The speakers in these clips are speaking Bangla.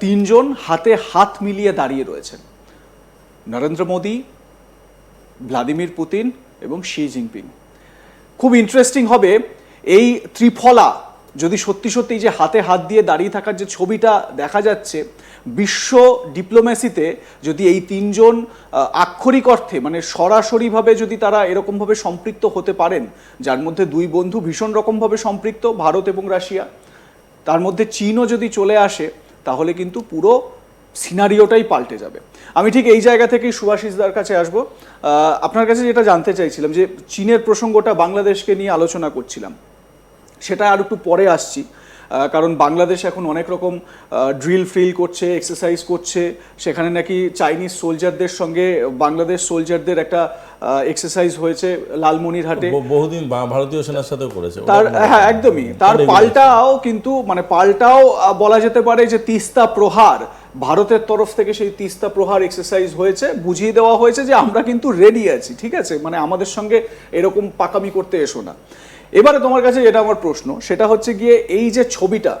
তিনজন হাতে হাত মিলিয়ে দাঁড়িয়ে রয়েছেন। নরেন্দ্র মোদী, ভ্লাদিমির পুতিন এবং শি জিনপিং। খুব ইন্টারেস্টিং হবে এই ত্রিফলা, যদি সত্যি সত্যি যে হাতে হাত দিয়ে দাঁড়িয়ে থাকার যে ছবিটা দেখা যাচ্ছে, বিশ্ব ডিপ্লোম্যাসিতে যদি এই তিনজন আক্ষরিক অর্থে মানে সরাসরিভাবে যদি তারা এরকমভাবে সম্পৃক্ত হতে পারেন, যার মধ্যে দুই বন্ধু ভীষণ রকমভাবে সম্পৃক্ত, ভারত এবং রাশিয়া, তার মধ্যে চীনও যদি চলে আসে তাহলে কিন্তু পুরো সিনারিওটাই পাল্টে যাবে। আমি ঠিক এই জায়গা থেকেই সুভাষিসদার কাছে আসব। আপনার কাছে যেটা জানতে চাইছিলাম যে, চীনের প্রসঙ্গটা বাংলাদেশকে নিয়ে আলোচনা করছিলাম। সেটা আর একটু পরে আসছি। কারণ বাংলাদেশ এখন অনেক রকম ড্রিল ফ্রিল করছে এক্সারসাইজ করছে। সেখানে নাকি চাইনিজ সোলজারদের সঙ্গে বাংলাদেশ সোলজারদের একটা এক্সারসাইজ হয়েছে লালমনিরহাটে। বহুদিন ভারতীয় সেনার সাথেও করেছে। তার হ্যাঁ একদমই। তার পাল্টাও কিন্তু মানে পাল্টাও বলা যেতে পারে যে তিস্তা প্রহার। ভারতের তরফ থেকে সেই তিস্তা প্রহার এক্সারসাইজ হয়েছে। বুঝিয়ে দেওয়া হয়েছে যে আমরা কিন্তু রেডি আছি ঠিক আছে? মানে আমাদের সঙ্গে এরকম পাকামি করতে এসো না। এবারে তোমার কাছে যেটা আমার প্রশ্ন সেটা হচ্ছে গিয়ে এই যে ছবিটা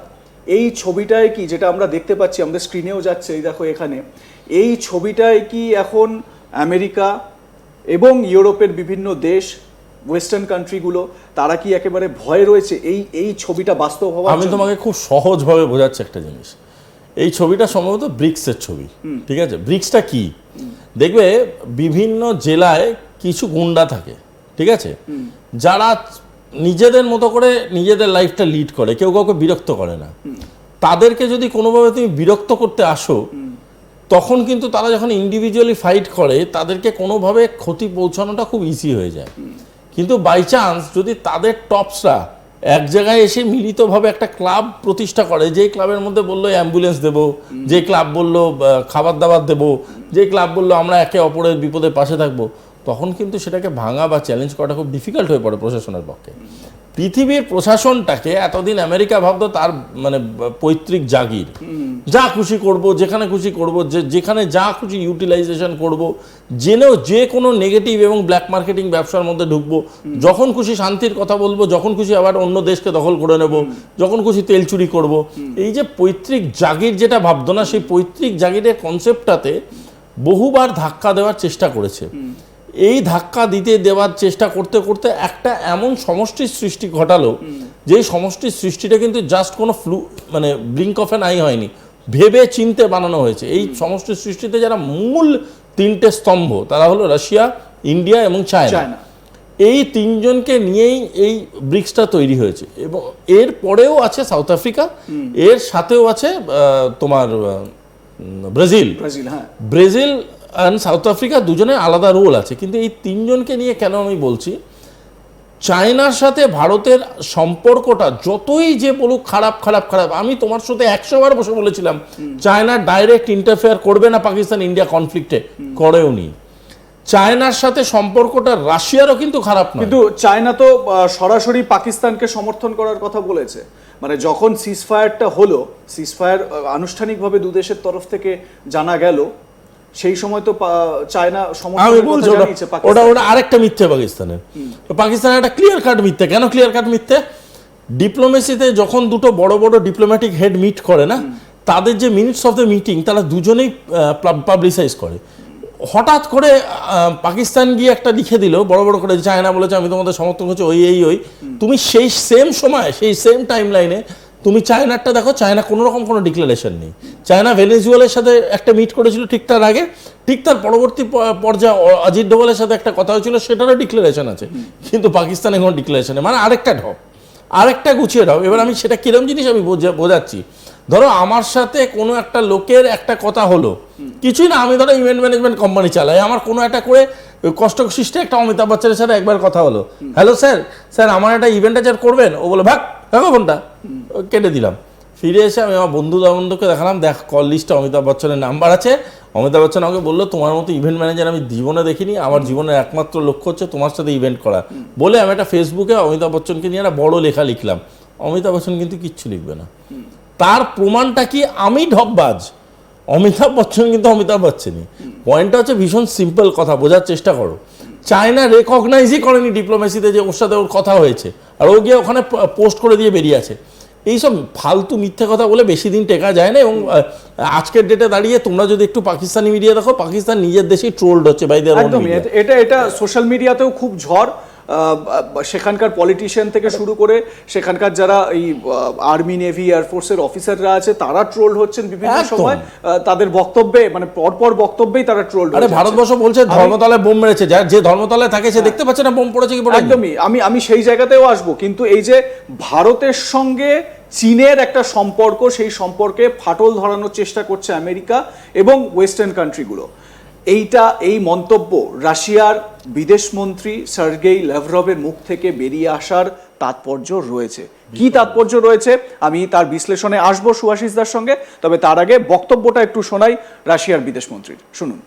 এই ছবিটায় কি যেটা আমরা দেখতে পাচ্ছি আমাদের স্ক্রিনেও যাচ্ছে এই দেখো এখানে এই ছবিটায় কি এখন আমেরিকা এবং ইউরোপের বিভিন্ন দেশ ওয়েস্টার্ন কান্ট্রিগুলো তারা কি একেবারে ভয় রয়েছে? এই এই ছবিটা বাস্তব হওয়ার আমি তোমাকে খুব সহজভাবে বোঝাচ্ছি একটা জিনিস। এই ছবিটা সম্ভবত ব্রিক্সের ছবি ঠিক আছে? ব্রিক্সটা কি? দেখবে বিভিন্ন জেলায় কিছু গুন্ডা থাকে ঠিক আছে? যারা নিজেদের মতো করে নিজেদের লাইফটা লিড করে, কেউ কাউকে বিরক্ত করে না। তাদেরকে যদি কোনোভাবে তুমি বিরক্ত করতে আসো, তখন কিন্তু তারা যখন ইন্ডিভিজুয়ালি ফাইট করে, তাদেরকে কোনোভাবে ক্ষতি পৌঁছানোটা খুব ইজি হয়ে যায়। কিন্তু বাই চান্স যদি তাদের টপসরা এক জায়গায় এসে মিলিতভাবে একটা ক্লাব প্রতিষ্ঠা করে যে ক্লাবের মধ্যে বলল অ্যাম্বুলেন্স দেবো যে ক্লাব বলল খাবার দাবার দেবো যে ক্লাব বলল, আমরা একে অপরের বিপদের পাশে থাকব তখন কিন্তু সেটাকে ভাঙা বা চ্যালেঞ্জ করাটা খুব ডিফিকাল্ট হয়ে পড়ে প্রশাসনের পক্ষে। পৃথিবীর প্রশাসনটাকে এতদিন আমেরিকা ভাবতো তার মানে পৈতৃক জাগির। যা খুশি করব যেখানে খুশি করব যে যেখানে যা খুশি ইউটিলাইজেশন করব জেনেও যে কোনো নেগেটিভ এবং ব্ল্যাক মার্কেটিং ব্যবসার মধ্যে ঢুকবো যখন খুশি শান্তির কথা বলব যখন খুশি আবার অন্য দেশকে দখল করে নেব যখন খুশি তেল চুরি করব এই যে পৈতৃক জাগির যেটা ভাবতো না সেই পৈতৃক জাগিরের কনসেপ্টটাতে বহুবার ধাক্কা দেওয়ার চেষ্টা করেছে। এই ধাক্কা দিতে দেওয়ার চেষ্টা করতে করতে একটা এমন সমষ্টির সৃষ্টি ঘটালো যে সমষ্টির সৃষ্টিটা কিন্তু জাস্ট কোনো ফ্লু মানে ব্লিঙ্ক অফ এন আই হয়নি। ভেবে চিনতে বানানো হয়েছে। এই সমষ্টির সৃষ্টিতে যারা মূল তিনটে স্তম্ভ তারা হলো রাশিয়া ইন্ডিয়া এবং চায়না। এই তিনজনকে নিয়েই এই ব্রিক্সটা তৈরি হয়েছে। এবং এর পরেও আছে সাউথ আফ্রিকা এর সাথেও আছে তোমার ব্রাজিল। ব্রাজিল হ্যাঁ। ব্রাজিল অ্যান্ড সাউথ আফ্রিকা দুজনের আলাদা রোল আছে। কিন্তু এই তিনজনকে নিয়ে কেন আমি বলছি? চায়নার সাথে ভারতের সম্পর্কটা যতই যে বলুক খারাপ খারাপ খারাপ আমি তোমার সাথে একশো বার বসে বলেছিলাম চায়না ডাইরেক্ট ইন্টারফেয়ার করবে না পাকিস্তান ইন্ডিয়া কনফ্লিক্টে করেও নি। চায়নার সাথে সম্পর্কটা রাশিয়ারও কিন্তু খারাপ নয়। কিন্তু চায়না তো সরাসরি পাকিস্তানকে সমর্থন করার কথা বলেছে। মানে যখন সিজফায়ারটা হলো সিজফায়ার আনুষ্ঠানিকভাবে দু দেশের তরফ থেকে জানা গেল সেই সময় তো চায়না আমি বলছি ওটা ওটা আরেকটা মিথ্যে পাকিস্তানের। পাকিস্তানের একটা ক্লিয়ার কাট মিথ্যে। কেন ক্লিয়ার কাট মিথ্যে? ডিপ্লোমেসিতে যখন দুটো বড় বড় ডিপ্লোম্যাটিক হেড মিট করে না তাদের যে মিনিটস অফ দ্য মিটিং তারা দুজনেই পাবলিসাইজ করে। হঠাৎ করে পাকিস্তান গিয়ে একটা লিখে দিল বড় বড় করে চায়না বলেছে আমি তোমাদের সমর্থন করছি ওই এই ওই। তুমি সেই সেম সময় সেই সেম টাইম লাইনে তুমি চায়নারটা দেখো চায়না কোনো রকম কোনো ডিক্লারেশন নেই। চায়না ভেনেজুয়েলের সাথে একটা মিট করেছিল ঠিক তার আগে ঠিক তার পরবর্তী পর্যায়ে অজিত ডোভালের সাথে একটা কথা হয়েছিল সেটারও ডিক্লারেশন আছে। কিন্তু পাকিস্তানে কোনো ডিক্লারেশন নেই। মানে আরেকটা ঢপ আরেকটা গুছিয়ে দাও এবার আমি সেটা কিরম জিনিস আমি বোঝা- বোঝাচ্ছি। ধরো আমার সাথে কোনো একটা লোকের একটা কথা হলো। কিছুই না আমি ধরো ইভেন্ট ম্যানেজমেন্ট কোম্পানি চালাই। আমার কোনো একটা করে কষ্ট সৃষ্টি একটা অমিতাভ বচ্চনের সাথে একবার কথা হলো। হ্যালো স্যার স্যার আমার একটা ইভেন্ট আছে করবেন? ও বলে ভাগ। ফোনটা ও কেটে দিলাম। ফিরে এসে আমি আমার বন্ধু বন্ধুকে দেখালাম, দেখ কল লিস্টে অমিতাভ বচ্চনের নাম্বার আছে। অমিতাভ বচ্চন আমাকে বলল, তোমার মতো ইভেন্ট ম্যানেজার আমি জীবনে দেখিনি, আমার জীবনের একমাত্র লক্ষ্য হচ্ছে তোমার সাথে ইভেন্ট করা। বলে আমি একটা ফেসবুকে অমিতাভ বচ্চনকে নিয়ে একটা বড় লেখা লিখলাম। অমিতাভ বচ্চন কিন্তু কিচ্ছু লিখবে না। তার প্রমাণটা কি? আমি ঢপবাজ। অমিতাভ বচ্চন কিন্তু অমিতাভ বচ্চনই। পয়েন্টটা হচ্ছে ভীষণ সিম্পল কথা, বোঝার চেষ্টা করো। চায়না রেকগনাইজই করেনি ডিপ্লোমেসিতে যে ওর সাথে ওর কথা হয়েছে। আর ও গিয়ে ওখানে পোস্ট করে দিয়ে বেরিয়ে আছে। এইসব ফালতু মিথ্যে কথা বলে বেশি দিন টেকা যায় না এবং আজকের ডেটে দাঁড়িয়ে তোমরা যদি একটু পাকিস্তানি মিডিয়া দেখো পাকিস্তান নিজের দেশেই ট্রোল্ড হচ্ছে বাইদের এটা- এটা সোশ্যাল মিডিয়াতেও খুব ঝড়। সেখানকার পলিটিশিয়ান থেকে শুরু করে সেখানকার যারা এই আর্মি নেভি এয়ারফোর্সের অফিসাররা আছে তারা ট্রোল হচ্ছেন বিভিন্ন সময়। তাদের বক্তব্যে মানে পরপর বক্তব্যেই তারা ট্রোল আরে ভারতবর্ষ বলছে ধর্মতলায় বোম মেরেছে। যে ধর্মতলায় থাকে সে দেখতে পাচ্ছে না বোম পড়েছে কি একদমই। আমি আমি সেই জায়গাতেও আসব। কিন্তু এই যে ভারতের সঙ্গে চীনের একটা সম্পর্ক সেই সম্পর্কে ফাটল ধরানোর চেষ্টা করছে আমেরিকা এবং ওয়েস্টার্ন কান্ট্রিগুলো এইটা এই মন্তব্য রাশিয়ার বিদেশমন্ত্রী সার্গেই ল্যাভরভের মুখ থেকে বেরিয়ে আসার তাৎপর্য রয়েছে কি তাৎপর্য রয়েছে আমি তার বিশ্লেষণে আসবো সুভাষিসদার সঙ্গে তবে তার আগে বক্তব্যটা একটু শোনাই রাশিয়ার বিদেশমন্ত্রীর শুনুন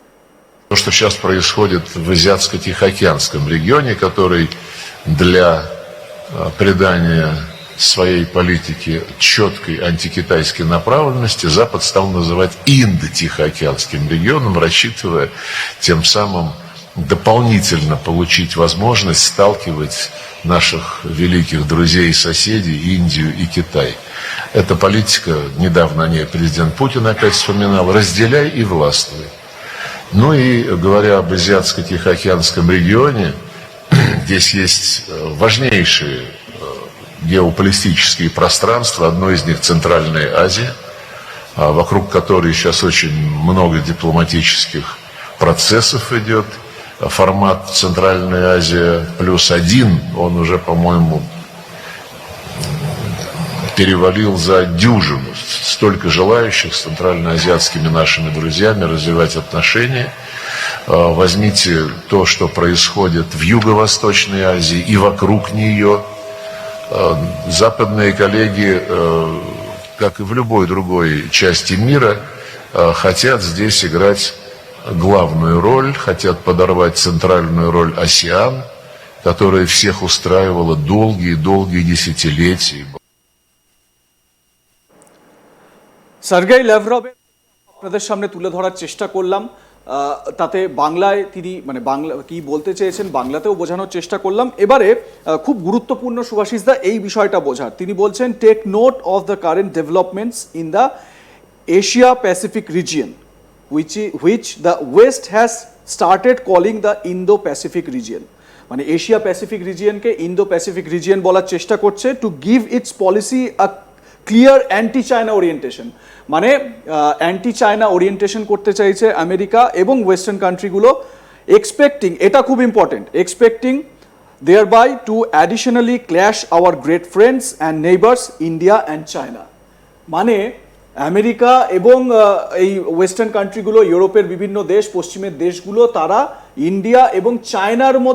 То, что сейчас происходит в Азиатско-Тихоокеанском регионе, который для э, придания своей политики четкой антикитайской направленности Запад стал называть Индо-Тихоокеанским регионом, рассчитывая тем самым дополнительно получить возможность сталкивать наших великих друзей и соседей Индию и Китай. Эта политика, недавно о ней президент Путин опять вспоминал, разделяй и властвуй. Ну и говоря об Азиатско-Тихоокеанском регионе, здесь есть э, важнейшие геополитические пространства. Одно из них Центральная Азия, а, вокруг которой сейчас очень много дипломатических процессов идет. Формат Центральная Азия плюс один, он уже, по-моему, перевалил за дюжину. Столько желающих с центральноазиатскими нашими друзьями развивать отношения. А, Возьмите то, что происходит в Юго-Восточной Азии и вокруг нее. А, Западные коллеги, э, как и в любой другой части мира, э, хотят здесь играть главную роль, хотят подорвать центральную роль АСИАН, которая всех устраивала долгие-долгие десятилетия. সার্গেই ল্যাভরভের আপনাদের সামনে তুলে ধরার চেষ্টা করলাম আহ, তাতে বাংলায় তিনি মানে বাংলা, কি বলতে চেয়েছেন বাংলাতেও বোঝানোর চেষ্টা করলাম। এবারে খুব গুরুত্বপূর্ণ সুভাষিসদা এই বিষয়টা বোঝার। তিনি বলছেন take note of the current developments in the Asia Pacific region which i- the west has started calling the Indo Pacific region মানে এশিয়া প্যাসিফিক রিজিয়নকে ইন্দো প্যাসিফিক রিজিয়ন বলার চেষ্টা করছে to give its policy a clear anti China orientation মানে অ্যান্টি চায়না ওরিয়েন্টেশন করতে চাইছে আমেরিকা এবং ওয়েস্টার্ন কান্ট্রিগুলো এক্সপেক্টিং এটা খুব important expecting thereby to additionally clash our great friends and neighbours India and China মানে আমেরিকা এবং এই ওয়েস্টার্ন কান্ট্রিগুলো ইউরোপের বিভিন্ন দেশ, পশ্চিমের দেশগুলো, তারা ইন্ডিয়া এবং চায়নার মধ্যে